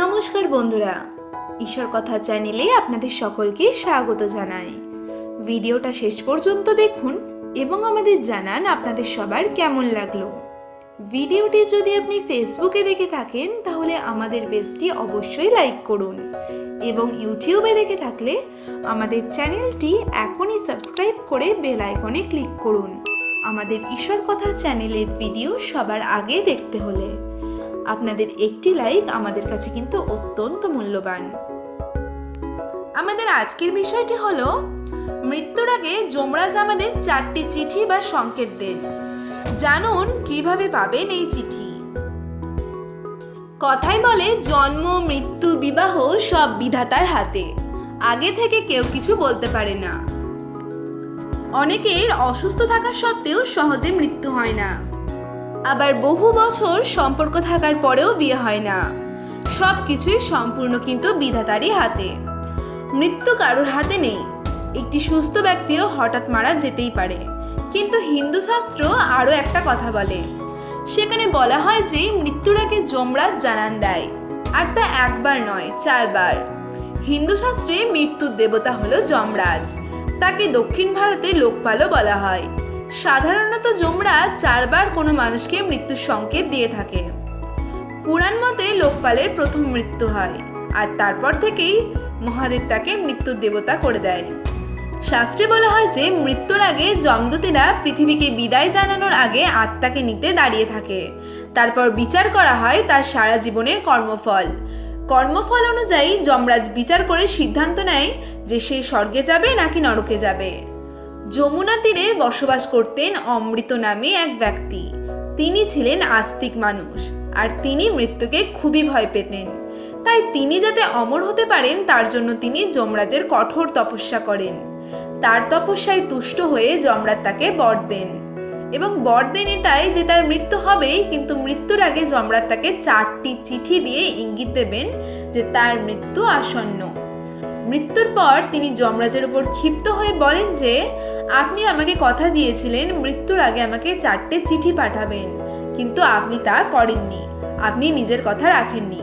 নমস্কার বন্ধুরা। ঈশ্বর কথা চ্যানেলে আপনাদের সকলকে স্বাগত জানাই। ভিডিওটা শেষ পর্যন্ত দেখুন এবং আমাদের জানান আপনাদের সবার কেমন লাগল। ভিডিওটি যদি আপনি ফেসবুকে দেখে থাকেন, তাহলে আমাদের পেজটি অবশ্যই লাইক করুন এবং ইউটিউবে দেখে থাকলে আমাদের চ্যানেলটি এখনই সাবস্ক্রাইব করে বেল আইকনে ক্লিক করুন। আমাদের ঈশ্বর কথা চ্যানেলের ভিডিও সবার আগে দেখতে হলে আপনাদের একটি লাইক আমাদের কাছে কিন্তু অত্যন্ত মূল্যবান। আমাদের আজকের বিষয়টি হলো, মৃত্যুর আগে যমরাজ আমাদের চারটি চিঠি বা সংকেত দেন। জানুন কীভাবে পাবেন এই চিঠি। কথাই বলে, জন্ম, মৃত্যু, বিবাহ সব বিধাতার হাতে। আগে থেকে কেউ কিছু বলতে পারে না। অনেকের অসুস্থ থাকা সত্ত্বেও সহজে মৃত্যু হয় না। আবার বহু বছর সম্পর্ক থাকার পরেও বিয়ে হয় না। সব কিছুই সম্পূর্ণ কিন্তু বিধাতারই হাতে। মৃত্যু কারোর হাতে নেই। একটি সুস্থ ব্যক্তিও হঠাৎ মারা যেতেই পারে। কিন্তু হিন্দু শাস্ত্র আরও একটা কথা বলে। সেখানে বলা হয় যে মৃত্যুর আগে যমরাজ জানান দেয়। আর তা একবার নয়, চারবার। হিন্দু শাস্ত্রে মৃত্যুর দেবতা হলো যমরাজ। তাকে দক্ষিণ ভারতে লোকপালও বলা হয়। সাধারণত যমরাজ চারবার কোনো মানুষকে মৃত্যুর সংকেত দিয়ে থাকে। পুরাণ মতে লোকপালের প্রথম মৃত্যু হয়, আর তারপর থেকেই মহাদেব তাকে মৃত্যুর দেবতা করে দেয়। শাস্ত্রে বলা হয় যে, মৃত্যুর আগে যমদূতেরা পৃথিবীকে বিদায় জানানোর আগে আত্মাকে নিতে দাঁড়িয়ে থাকে। তারপর বিচার করা হয় তার সারা জীবনের কর্মফল। কর্মফল অনুযায়ী যমরাজ বিচার করে সিদ্ধান্ত নেয় যে সে স্বর্গে যাবে নাকি নরকে যাবে। যমুনা তীরে বসবাস করতেন অমৃত নামে এক ব্যক্তি। তিনি ছিলেন আস্তিক মানুষ, আর তিনি মৃত্যুকে খুবই ভয় পেতেন। তাই তিনি যাতে অমর হতে পারেন, তার জন্য তিনি যমরাজের কঠোর তপস্যা করেন। তার তপস্যায় তুষ্ট হয়ে যমরাজ তাকে বর দেন। এবং বর দেন এটাই যে তার মৃত্যু হবেই, কিন্তু মৃত্যুর আগে যমরাজ তাকে চারটি চিঠি দিয়ে ইঙ্গিত দেবেন যে তার মৃত্যু আসন্ন। মৃত্যুর পর তিনি যমরাজের উপর ক্ষিপ্ত হয়ে বলেন যে, আপনি আমাকে কথা দিয়েছিলেন, মৃত্যুর আগে আমাকে চারটে চিঠি পাঠাবেন, কিন্তু আপনি তা করেননি, আপনি নিজের কথা রাখেননি।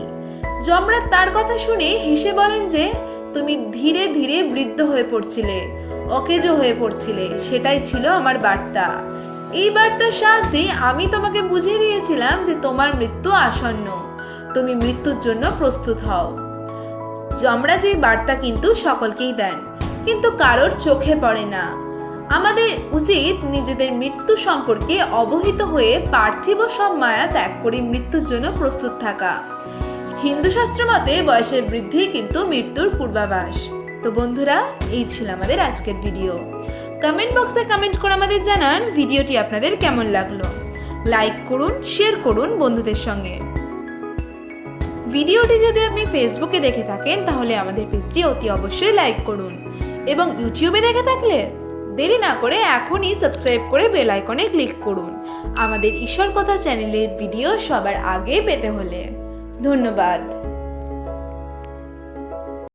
যমরাজ তার কথা শুনে হেসে বলেন যে, তুমি ধীরে ধীরে বৃদ্ধ হয়ে পড়ছিলে, অকেজো হয়ে পড়ছিলে, সেটাই ছিল আমার বার্তা। এই বার্তার সাহায্যে আমি তোমাকে বুঝিয়ে দিয়েছিলাম যে তোমার মৃত্যু আসন্ন, তুমি মৃত্যুর জন্য প্রস্তুত হও। যমরাজ এই বার্তা কিন্তু সকলকেই দেন, কিন্তু কারোর চোখে পড়ে না। আমাদের উচিত নিজেদের মৃত্যু সম্পর্কে অবহিত হয়ে পার্থিব সব মায়া ত্যাগ করে মৃত্যুর জন্য প্রস্তুত থাকা। হিন্দু শাস্ত্র মতে বয়সের বৃদ্ধি কিন্তু মৃত্যুর পূর্বাভাস। তো বন্ধুরা, এই ছিল আমাদের আজকের ভিডিও। কমেন্ট বক্সে কমেন্ট করে আমাদের জানান ভিডিওটি আপনাদের কেমন লাগল। লাইক করুন, শেয়ার করুন বন্ধুদের সঙ্গে। ভিডিওটি যদি আপনি ফেসবুকে দেখে থাকেন, তাহলে আমাদের পেজটি অতি অবশ্যই লাইক করুন। এবং ইউটিউবে দেখে থাকলে দেরি না করে এখনই সাবস্ক্রাইব করে বেল আইকনে ক্লিক করুন। আমাদের ঈশ্বর কথা চ্যানেলের ভিডিও সবার আগে পেতে হলে। ধন্যবাদ।